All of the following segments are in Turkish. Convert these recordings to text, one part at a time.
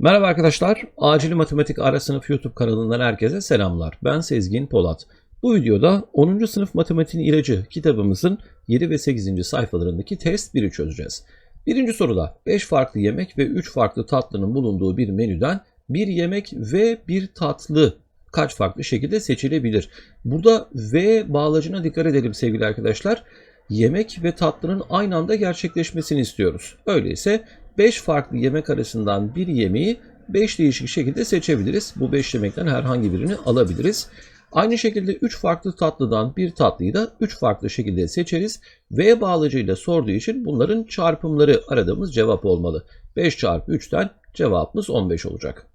Merhaba arkadaşlar, Acil Matematik Ara Sınıf YouTube kanalından herkese selamlar. Ben Sezgin Polat. Bu videoda 10. sınıf matematiğin ilacı kitabımızın 7 ve 8. sayfalarındaki test 1'i çözeceğiz. Birinci soruda 5 farklı yemek ve 3 farklı tatlının bulunduğu bir menüden bir yemek ve bir tatlı kaç farklı şekilde seçilebilir? Burada V bağlacına dikkat edelim sevgili arkadaşlar. Yemek ve tatlının aynı anda gerçekleşmesini istiyoruz. Öyleyse 5 farklı yemek arasından bir yemeği 5 değişik şekilde seçebiliriz. Bu 5 yemekten herhangi birini alabiliriz. Aynı şekilde 3 farklı tatlıdan bir tatlıyı da 3 farklı şekilde seçeriz. V bağlacıyla sorduğu için bunların çarpımları aradığımız cevap olmalı. 5 çarpı 3'ten cevabımız 15 olacak.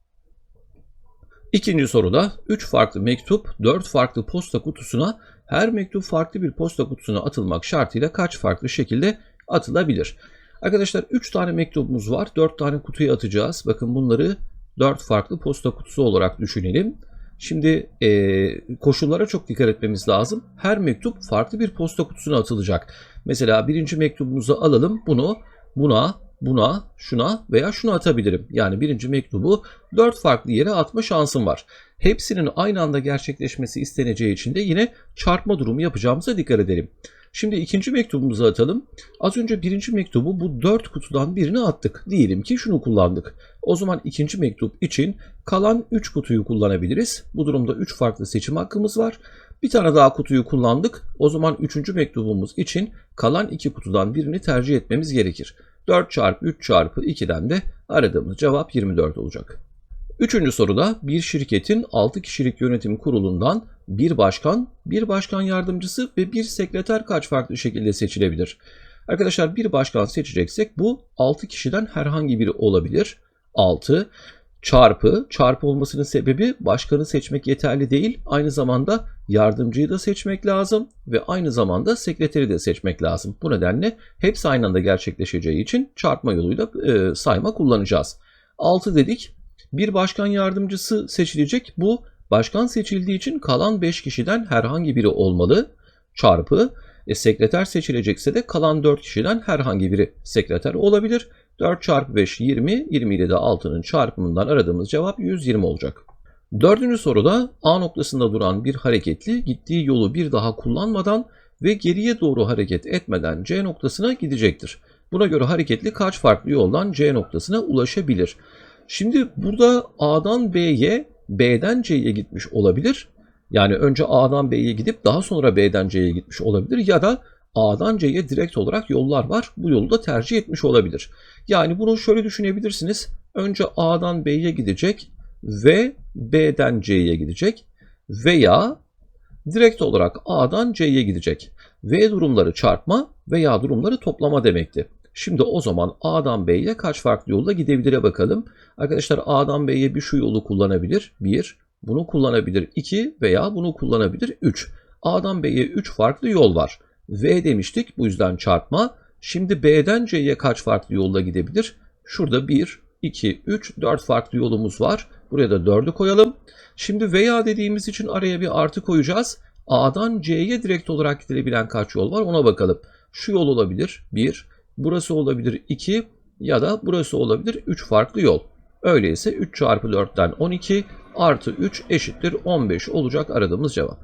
İkinci soruda 3 farklı mektup 4 farklı posta kutusuna her mektup farklı bir posta kutusuna atılmak şartıyla kaç farklı şekilde atılabilir? Arkadaşlar 3 tane mektubumuz var. 4 tane kutuya atacağız. Bakın bunları 4 farklı posta kutusu olarak düşünelim. Şimdi e, koşullara çok dikkat etmemiz lazım. Her mektup farklı bir posta kutusuna atılacak. Mesela birinci mektubumuzu alalım. Bunu buna, buna, şuna veya şuna atabilirim. Yani birinci mektubu 4 farklı yere atma şansım var. Hepsinin aynı anda gerçekleşmesi isteneceği için de yine çarpma durumu yapacağımıza dikkat edelim. Şimdi ikinci mektubumuzu atalım. Az önce birinci mektubu bu dört kutudan birini attık. Diyelim ki şunu kullandık. O zaman ikinci mektup için kalan 3 kutuyu kullanabiliriz. Bu durumda 3 farklı seçim hakkımız var. Bir tane daha kutuyu kullandık. O zaman üçüncü mektubumuz için kalan 2 kutudan birini tercih etmemiz gerekir. 4 çarpı 3 çarpı 2'den de aradığımız cevap 24 olacak. Üçüncü soruda bir şirketin 6 kişilik yönetim kurulundan bir başkan, bir başkan yardımcısı ve bir sekreter kaç farklı şekilde seçilebilir? Arkadaşlar bir başkan seçeceksek bu 6 kişiden herhangi biri olabilir. 6 çarpı, çarpı olmasının sebebi başkanı seçmek yeterli değil. Aynı zamanda yardımcıyı da seçmek lazım ve aynı zamanda sekreteri de seçmek lazım. Bu nedenle hepsi aynı anda gerçekleşeceği için çarpma yoluyla e, sayma kullanacağız. 6 dedik. Bir başkan yardımcısı seçilecek. Bu başkan seçildiği için kalan 5 kişiden herhangi biri olmalı. Çarpı e, sekreter seçilecekse de kalan 4 kişiden herhangi biri sekreter olabilir. 4 çarpı 5 20, 20 ile de 6'nın çarpımından aradığımız cevap 120 olacak. Dördüncü soruda A noktasında duran bir hareketli gittiği yolu bir daha kullanmadan ve geriye doğru hareket etmeden C noktasına gidecektir. Buna göre hareketli kaç farklı yoldan C noktasına ulaşabilir? Şimdi burada A'dan B'ye, B'den C'ye gitmiş olabilir. Yani önce A'dan B'ye gidip daha sonra B'den C'ye gitmiş olabilir ya da A'dan C'ye direkt olarak yollar var. Bu yolu da tercih etmiş olabilir. Yani bunu şöyle düşünebilirsiniz. Önce A'dan B'ye gidecek ve B'den C'ye gidecek veya direkt olarak A'dan C'ye gidecek. V durumları çarpma veya durumları toplama demekti. Şimdi o zaman A'dan B'ye kaç farklı yolla gidebilire bakalım. Arkadaşlar A'dan B'ye bir şu yolu kullanabilir. 1. Bunu kullanabilir 2 veya bunu kullanabilir 3. A'dan B'ye 3 farklı yol var. V demiştik bu yüzden çarpma. Şimdi B'den C'ye kaç farklı yolla gidebilir? Şurada 1, 2, 3, 4 farklı yolumuz var. Buraya da 4'ü koyalım. Şimdi veya dediğimiz için araya bir artı koyacağız. A'dan C'ye direkt olarak gidilebilen kaç yol var ona bakalım. Şu yol olabilir 1, burası olabilir 2 ya da burası olabilir 3 farklı yol. Öyleyse 3 çarpı 4'ten 12 artı 3 eşittir 15 olacak aradığımız cevap.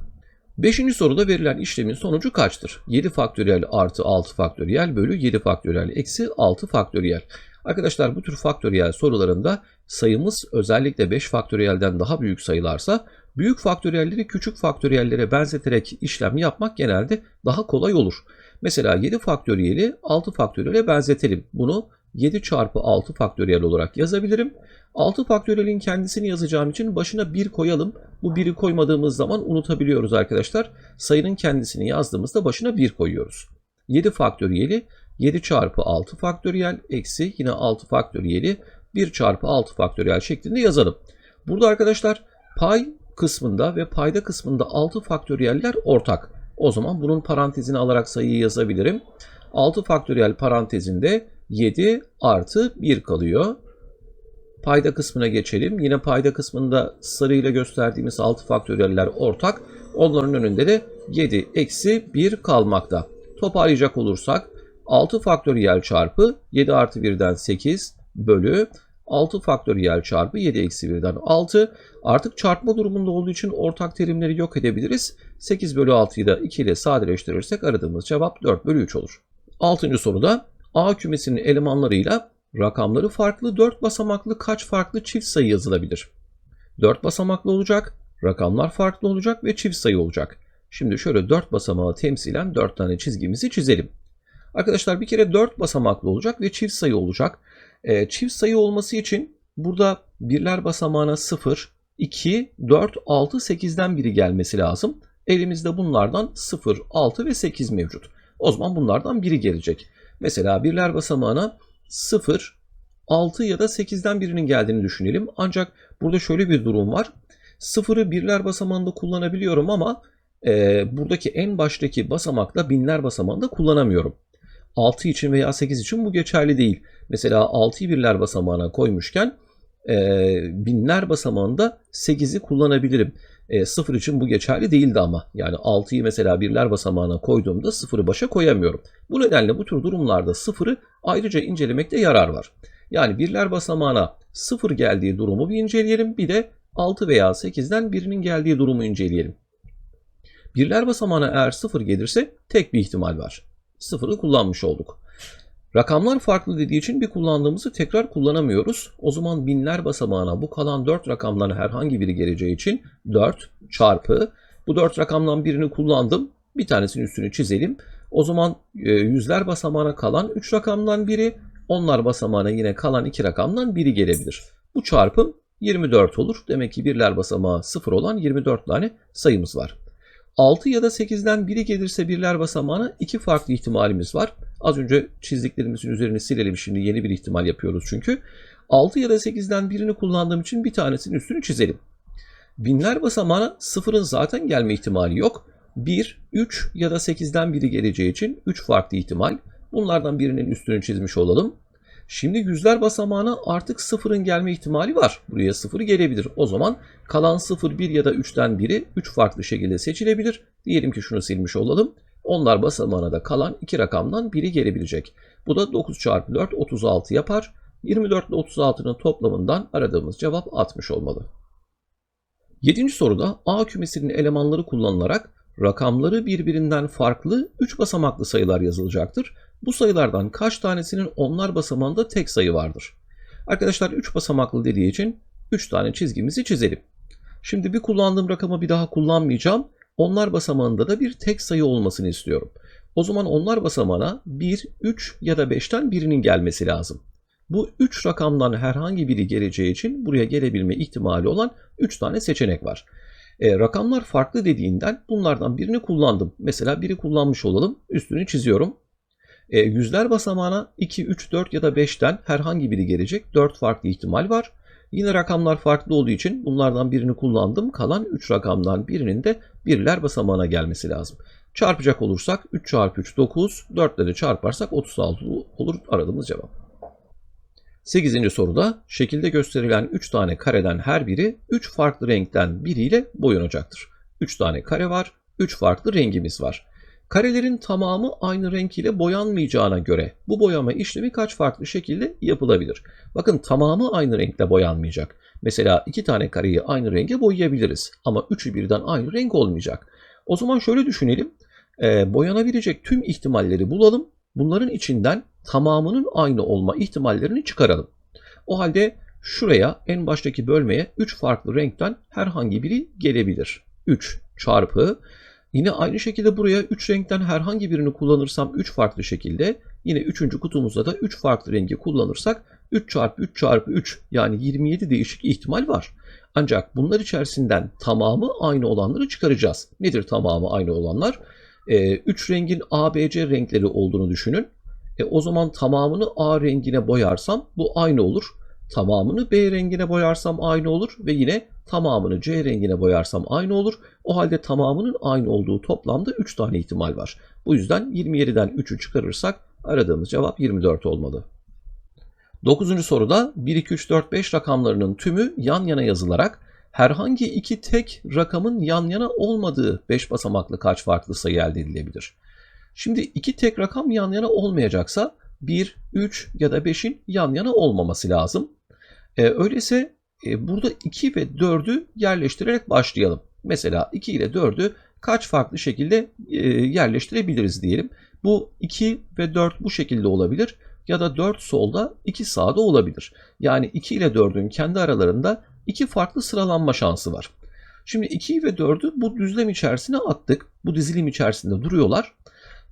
Beşinci soruda verilen işlemin sonucu kaçtır? 7 faktöriyel artı 6 faktöriyel bölü 7 faktöriyel eksi 6 faktöriyel. Arkadaşlar bu tür faktöriyel sorularında sayımız özellikle 5 faktöriyelden daha büyük sayılarsa büyük faktöriyelleri küçük faktöriyellere benzeterek işlem yapmak genelde daha kolay olur. Mesela 7 faktöriyeli 6 faktöriyele benzetelim. Bunu 7 çarpı 6 faktöriyel olarak yazabilirim. 6 faktöriyelin kendisini yazacağım için başına 1 koyalım. Bu 1'i koymadığımız zaman unutabiliyoruz arkadaşlar. Sayının kendisini yazdığımızda başına 1 koyuyoruz. 7 faktöriyeli 7 çarpı 6 faktöriyel eksi yine 6 faktöriyeli 1 çarpı 6 faktöriyel şeklinde yazalım. Burada arkadaşlar pay kısmında ve payda kısmında 6 faktöriyeller ortak. O zaman bunun parantezini alarak sayıyı yazabilirim. 6 faktöriyel parantezinde 7 artı 1 kalıyor. Payda kısmına geçelim. Yine payda kısmında sarıyla gösterdiğimiz 6 faktöriyeller ortak. Onların önünde de 7 eksi 1 kalmakta. Toparlayacak olursak 6 faktöriyel çarpı 7 artı 1'den 8 bölü 6 faktöriyel çarpı 7 eksi 1'den 6. Artık çarpma durumunda olduğu için ortak terimleri yok edebiliriz. 8 bölü 6'yı da 2 ile sadeleştirirsek aradığımız cevap 4 bölü 3 olur. Altıncı soruda A kümesinin elemanlarıyla rakamları farklı 4 basamaklı kaç farklı çift sayı yazılabilir? 4 basamaklı olacak, rakamlar farklı olacak ve çift sayı olacak. Şimdi şöyle 4 basamağı temsilen 4 tane çizgimizi çizelim. Arkadaşlar bir kere 4 basamaklı olacak ve çift sayı olacak. E, çift sayı olması için burada birler basamağına 0, 2, 4, 6, 8'den biri gelmesi lazım. Elimizde bunlardan 0, 6 ve 8 mevcut. O zaman bunlardan biri gelecek. Mesela birler basamağına 0, 6 ya da 8'den birinin geldiğini düşünelim. Ancak burada şöyle bir durum var. 0'ı birler basamağında kullanabiliyorum ama e, buradaki en baştaki basamakla binler basamağında kullanamıyorum. 6 için veya 8 için bu geçerli değil. Mesela 6'yı birler basamağına koymuşken e, binler basamağında 8'i kullanabilirim. E, 0 için bu geçerli değildi ama. Yani 6'yı mesela birler basamağına koyduğumda 0'ı başa koyamıyorum. Bu nedenle bu tür durumlarda 0'ı ayrıca incelemekte yarar var. Yani birler basamağına 0 geldiği durumu bir inceleyelim. Bir de 6 veya 8'den birinin geldiği durumu inceleyelim. Birler basamağına eğer 0 gelirse tek bir ihtimal var. 0'ı kullanmış olduk. Rakamlar farklı dediği için bir kullandığımızı tekrar kullanamıyoruz. O zaman binler basamağına bu kalan 4 rakamdan herhangi biri geleceği için 4 çarpı bu 4 rakamdan birini kullandım. Bir tanesinin üstünü çizelim. O zaman e, yüzler basamağına kalan 3 rakamdan biri, onlar basamağına yine kalan 2 rakamdan biri gelebilir. Bu çarpım 24 olur. Demek ki birler basamağı 0 olan 24 tane sayımız var. 6 ya da 8'den biri gelirse birler basamağına iki farklı ihtimalimiz var. Az önce çizdiklerimizin üzerini silelim şimdi yeni bir ihtimal yapıyoruz çünkü. 6 ya da 8'den birini kullandığım için bir tanesinin üstünü çizelim. Binler basamağına sıfırın zaten gelme ihtimali yok. 1, 3 ya da 8'den biri geleceği için 3 farklı ihtimal. Bunlardan birinin üstünü çizmiş olalım. Şimdi yüzler basamağına artık sıfırın gelme ihtimali var. Buraya sıfır gelebilir. O zaman kalan 0, 1 ya da 3'ten biri 3 farklı şekilde seçilebilir. Diyelim ki şunu silmiş olalım. Onlar basamağına da kalan 2 rakamdan biri gelebilecek. Bu da 9 çarpı 4 36 yapar. 24 ile 36'nın toplamından aradığımız cevap 60 olmalı. 7. soruda A kümesinin elemanları kullanılarak rakamları birbirinden farklı 3 basamaklı sayılar yazılacaktır. Bu sayılardan kaç tanesinin onlar basamağında tek sayı vardır? Arkadaşlar 3 basamaklı dediği için 3 tane çizgimizi çizelim. Şimdi bir kullandığım rakamı bir daha kullanmayacağım. Onlar basamağında da bir tek sayı olmasını istiyorum. O zaman onlar basamağına 1, 3 ya da 5'ten birinin gelmesi lazım. Bu 3 rakamdan herhangi biri geleceği için buraya gelebilme ihtimali olan 3 tane seçenek var. E, rakamlar farklı dediğinden bunlardan birini kullandım. Mesela biri kullanmış olalım. Üstünü çiziyorum. E, yüzler basamağına 2, 3, 4 ya da 5'ten herhangi biri gelecek. 4 farklı ihtimal var. Yine rakamlar farklı olduğu için bunlardan birini kullandım. Kalan 3 rakamdan birinin de birler basamağına gelmesi lazım. Çarpacak olursak 3 çarpı 3 9, 4 ile de çarparsak 36 olur aradığımız cevap. 8. soruda şekilde gösterilen 3 tane kareden her biri 3 farklı renkten biriyle boyanacaktır. 3 tane kare var, 3 farklı rengimiz var. Karelerin tamamı aynı renk ile boyanmayacağına göre bu boyama işlemi kaç farklı şekilde yapılabilir? Bakın tamamı aynı renkle boyanmayacak. Mesela iki tane kareyi aynı renge boyayabiliriz ama üçü birden aynı renk olmayacak. O zaman şöyle düşünelim. E, boyanabilecek tüm ihtimalleri bulalım. Bunların içinden tamamının aynı olma ihtimallerini çıkaralım. O halde şuraya en baştaki bölmeye 3 farklı renkten herhangi biri gelebilir. 3 çarpı Yine aynı şekilde buraya 3 renkten herhangi birini kullanırsam 3 farklı şekilde yine 3. kutumuzda da 3 farklı rengi kullanırsak 3 çarpı 3 çarpı 3 yani 27 değişik ihtimal var. Ancak bunlar içerisinden tamamı aynı olanları çıkaracağız. Nedir tamamı aynı olanlar? 3 ee, rengin A, B, C renkleri olduğunu düşünün. E, o zaman tamamını A rengine boyarsam bu aynı olur. Tamamını B rengine boyarsam aynı olur ve yine tamamını C rengine boyarsam aynı olur. O halde tamamının aynı olduğu toplamda 3 tane ihtimal var. Bu yüzden 27'den 3'ü çıkarırsak aradığımız cevap 24 olmalı. 9. soruda 1, 2, 3, 4, 5 rakamlarının tümü yan yana yazılarak herhangi iki tek rakamın yan yana olmadığı 5 basamaklı kaç farklı sayı elde edilebilir? Şimdi iki tek rakam yan yana olmayacaksa 1, 3 ya da 5'in yan yana olmaması lazım. E, öyleyse e, burada 2 ve 4'ü yerleştirerek başlayalım. Mesela 2 ile 4'ü kaç farklı şekilde e, yerleştirebiliriz diyelim. Bu 2 ve 4 bu şekilde olabilir ya da 4 solda 2 sağda olabilir. Yani 2 ile 4'ün kendi aralarında iki farklı sıralanma şansı var. Şimdi 2'yi ve 4'ü bu düzlem içerisine attık. Bu dizilim içerisinde duruyorlar.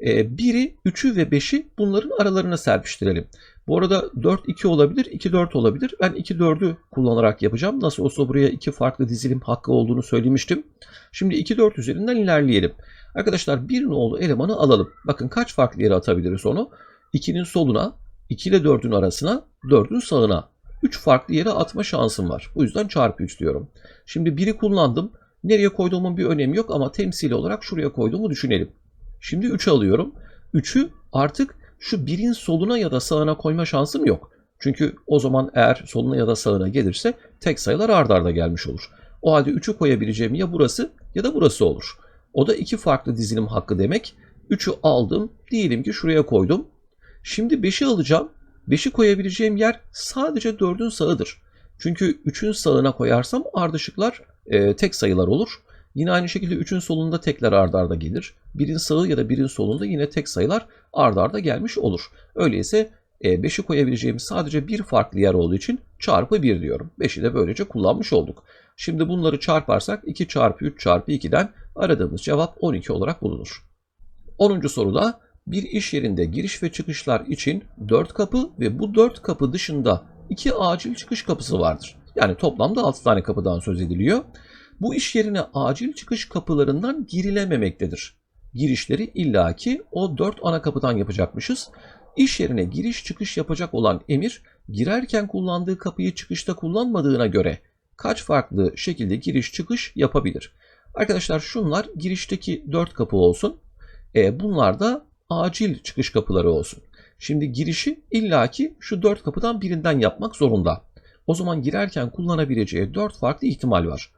E, biri, 3'ü ve 5'i bunların aralarına serpiştirelim. Bu arada 4-2 olabilir, 2-4 olabilir. Ben 2-4'ü kullanarak yapacağım. Nasıl olsa buraya iki farklı dizilim hakkı olduğunu söylemiştim. Şimdi 2-4 üzerinden ilerleyelim. Arkadaşlar bir nolu elemanı alalım. Bakın kaç farklı yere atabiliriz onu? 2'nin soluna, 2 ile 4'ün arasına, 4'ün sağına. 3 farklı yere atma şansım var. Bu yüzden çarpı 3 diyorum. Şimdi 1'i kullandım. Nereye koyduğumun bir önemi yok ama temsili olarak şuraya koyduğumu düşünelim. Şimdi 3'ü alıyorum. 3'ü artık şu birin soluna ya da sağına koyma şansım yok. Çünkü o zaman eğer soluna ya da sağına gelirse tek sayılar ard arda gelmiş olur. O halde 3'ü koyabileceğim ya burası ya da burası olur. O da iki farklı dizilim hakkı demek. 3'ü aldım. Diyelim ki şuraya koydum. Şimdi 5'i alacağım. 5'i koyabileceğim yer sadece 4'ün sağıdır. Çünkü 3'ün sağına koyarsam ardışıklar e, tek sayılar olur. Yine aynı şekilde 3'ün solunda tekler ardarda arda gelir. 1'in sağı ya da 1'in solunda yine tek sayılar ardarda arda gelmiş olur. Öyleyse 5'i e, koyabileceğimiz sadece bir farklı yer olduğu için çarpı 1 diyorum. 5'i de böylece kullanmış olduk. Şimdi bunları çarparsak 2 çarpı 3 çarpı 2'den aradığımız cevap 12 olarak bulunur. 10. soruda bir iş yerinde giriş ve çıkışlar için 4 kapı ve bu 4 kapı dışında 2 acil çıkış kapısı vardır. Yani toplamda 6 tane kapıdan söz ediliyor. Bu iş yerine acil çıkış kapılarından girilememektedir. Girişleri illaki o 4 ana kapıdan yapacakmışız. İş yerine giriş çıkış yapacak olan emir girerken kullandığı kapıyı çıkışta kullanmadığına göre kaç farklı şekilde giriş çıkış yapabilir? Arkadaşlar şunlar girişteki 4 kapı olsun. E, bunlar da acil çıkış kapıları olsun. Şimdi girişi illaki şu 4 kapıdan birinden yapmak zorunda. O zaman girerken kullanabileceği 4 farklı ihtimal var.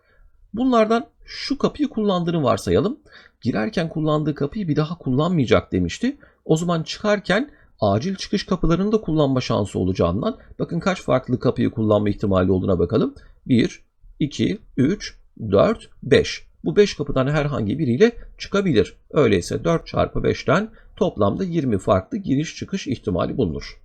Bunlardan şu kapıyı kullandığını varsayalım. Girerken kullandığı kapıyı bir daha kullanmayacak demişti. O zaman çıkarken acil çıkış kapılarını da kullanma şansı olacağından bakın kaç farklı kapıyı kullanma ihtimali olduğuna bakalım. 1, 2, 3, 4, 5. Bu 5 kapıdan herhangi biriyle çıkabilir. Öyleyse 4 çarpı 5'ten toplamda 20 farklı giriş çıkış ihtimali bulunur.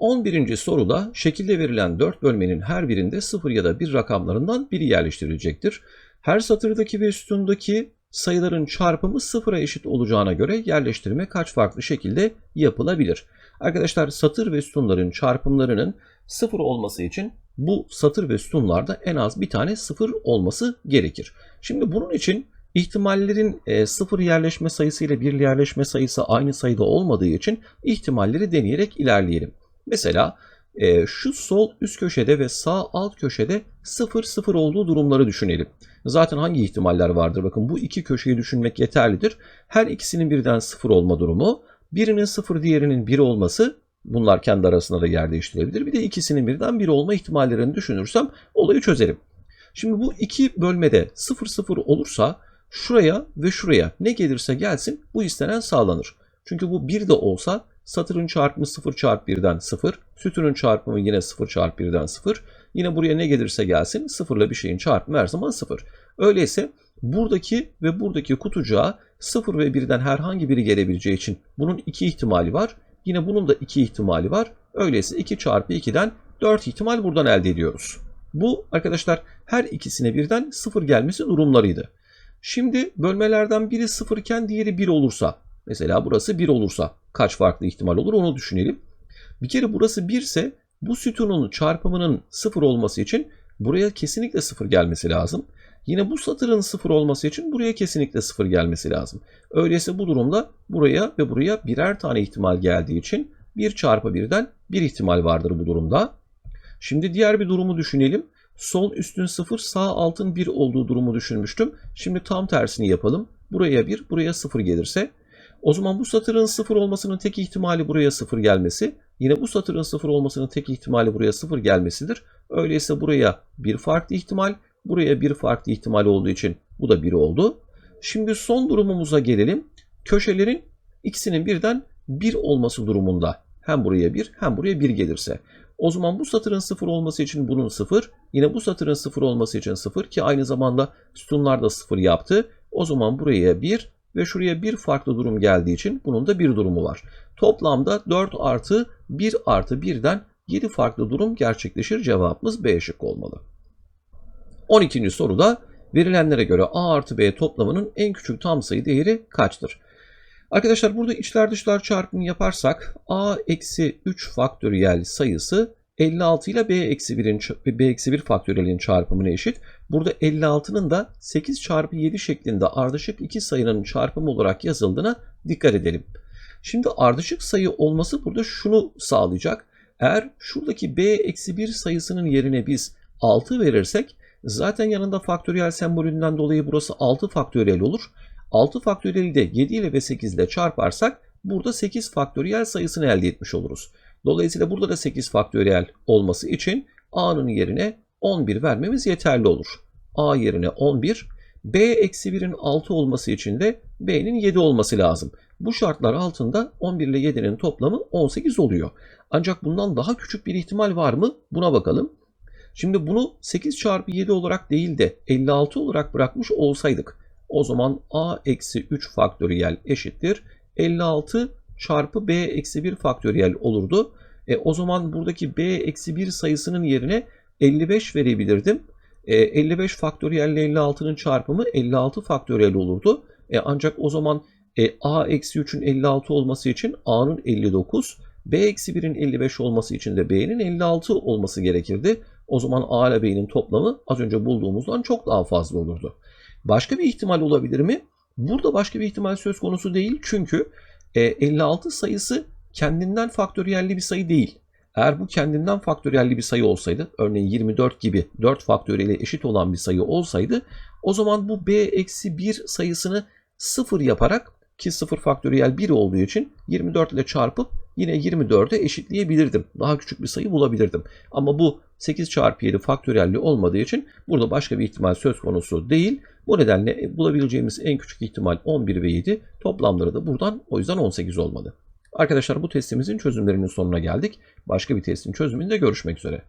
11. soruda şekilde verilen 4 bölmenin her birinde 0 ya da 1 rakamlarından biri yerleştirilecektir. Her satırdaki ve sütundaki sayıların çarpımı sıfıra eşit olacağına göre yerleştirme kaç farklı şekilde yapılabilir? Arkadaşlar satır ve sütunların çarpımlarının sıfır olması için bu satır ve sütunlarda en az bir tane sıfır olması gerekir. Şimdi bunun için ihtimallerin e, sıfır yerleşme sayısı ile bir yerleşme sayısı aynı sayıda olmadığı için ihtimalleri deneyerek ilerleyelim. Mesela e, şu sol üst köşede ve sağ alt köşede 0 0 olduğu durumları düşünelim. Zaten hangi ihtimaller vardır? Bakın bu iki köşeyi düşünmek yeterlidir. Her ikisinin birden 0 olma durumu, birinin 0 diğerinin 1 olması bunlar kendi arasında da yer değiştirebilir. Bir de ikisinin birden 1 olma ihtimallerini düşünürsem olayı çözerim. Şimdi bu iki bölmede 0 0 olursa şuraya ve şuraya ne gelirse gelsin bu istenen sağlanır. Çünkü bu 1 de olsa Satırın çarpımı 0 çarpı 1'den 0. Sütunun çarpımı yine 0 çarpı 1'den 0. Yine buraya ne gelirse gelsin 0 ile bir şeyin çarpımı her zaman 0. Öyleyse buradaki ve buradaki kutucuğa 0 ve 1'den herhangi biri gelebileceği için bunun iki ihtimali var. Yine bunun da iki ihtimali var. Öyleyse 2 çarpı 2'den 4 ihtimal buradan elde ediyoruz. Bu arkadaşlar her ikisine birden 0 gelmesi durumlarıydı. Şimdi bölmelerden biri 0 iken diğeri 1 olursa Mesela burası 1 olursa kaç farklı ihtimal olur onu düşünelim. Bir kere burası 1 ise bu sütunun çarpımının 0 olması için buraya kesinlikle 0 gelmesi lazım. Yine bu satırın 0 olması için buraya kesinlikle 0 gelmesi lazım. Öyleyse bu durumda buraya ve buraya birer tane ihtimal geldiği için 1 çarpı 1'den 1 ihtimal vardır bu durumda. Şimdi diğer bir durumu düşünelim. Sol üstün 0, sağ altın 1 olduğu durumu düşünmüştüm. Şimdi tam tersini yapalım. Buraya 1, buraya 0 gelirse o zaman bu satırın sıfır olmasının tek ihtimali buraya sıfır gelmesi. Yine bu satırın sıfır olmasının tek ihtimali buraya sıfır gelmesidir. Öyleyse buraya bir farklı ihtimal, buraya bir farklı ihtimal olduğu için bu da bir oldu. Şimdi son durumumuza gelelim. Köşelerin ikisinin birden bir olması durumunda hem buraya bir hem buraya bir gelirse. O zaman bu satırın 0 olması için bunun 0. Yine bu satırın 0 olması için 0 ki aynı zamanda sütunlar da 0 yaptı. O zaman buraya 1 ve şuraya bir farklı durum geldiği için bunun da bir durumu var. Toplamda 4 artı 1 artı 1'den 7 farklı durum gerçekleşir. Cevabımız B şıkkı olmalı. 12. soruda verilenlere göre A artı B toplamının en küçük tam sayı değeri kaçtır? Arkadaşlar burada içler dışlar çarpımı yaparsak A eksi 3 faktöriyel sayısı 56 ile B eksi 1'in B eksi 1 faktöriyelin çarpımına eşit. Burada 56'nın da 8 çarpı 7 şeklinde ardışık iki sayının çarpımı olarak yazıldığına dikkat edelim. Şimdi ardışık sayı olması burada şunu sağlayacak. Eğer şuradaki B eksi 1 sayısının yerine biz 6 verirsek zaten yanında faktöriyel sembolünden dolayı burası 6 faktöriyel olur. 6 faktöriyeli de 7 ile ve 8 ile çarparsak burada 8 faktöriyel sayısını elde etmiş oluruz. Dolayısıyla burada da 8 faktöriyel olması için A'nın yerine 11 vermemiz yeterli olur. A yerine 11, B eksi 1'in 6 olması için de B'nin 7 olması lazım. Bu şartlar altında 11 ile 7'nin toplamı 18 oluyor. Ancak bundan daha küçük bir ihtimal var mı? Buna bakalım. Şimdi bunu 8 çarpı 7 olarak değil de 56 olarak bırakmış olsaydık o zaman a eksi 3 faktöriyel eşittir. 56 çarpı b eksi 1 faktöriyel olurdu. E, o zaman buradaki b eksi 1 sayısının yerine 55 verebilirdim. E, 55 faktöriyel ile 56'nın çarpımı 56 faktöriyel olurdu. E, ancak o zaman e, a eksi 3'ün 56 olması için a'nın 59, b eksi 1'in 55 olması için de b'nin 56 olması gerekirdi. O zaman a ile b'nin toplamı az önce bulduğumuzdan çok daha fazla olurdu. Başka bir ihtimal olabilir mi? Burada başka bir ihtimal söz konusu değil çünkü e, 56 sayısı kendinden faktöriyelli bir sayı değil. Eğer bu kendinden faktöriyelli bir sayı olsaydı, örneğin 24 gibi 4 faktöriyeli eşit olan bir sayı olsaydı, o zaman bu b eksi 1 sayısını 0 yaparak ki 0 faktöriyel 1 olduğu için 24 ile çarpıp yine 24'e eşitleyebilirdim. Daha küçük bir sayı bulabilirdim. Ama bu 8 çarpı 7 faktöriyelli olmadığı için burada başka bir ihtimal söz konusu değil. Bu nedenle bulabileceğimiz en küçük ihtimal 11 ve 7. Toplamları da buradan o yüzden 18 olmalı. Arkadaşlar bu testimizin çözümlerinin sonuna geldik. Başka bir testin çözümünde görüşmek üzere.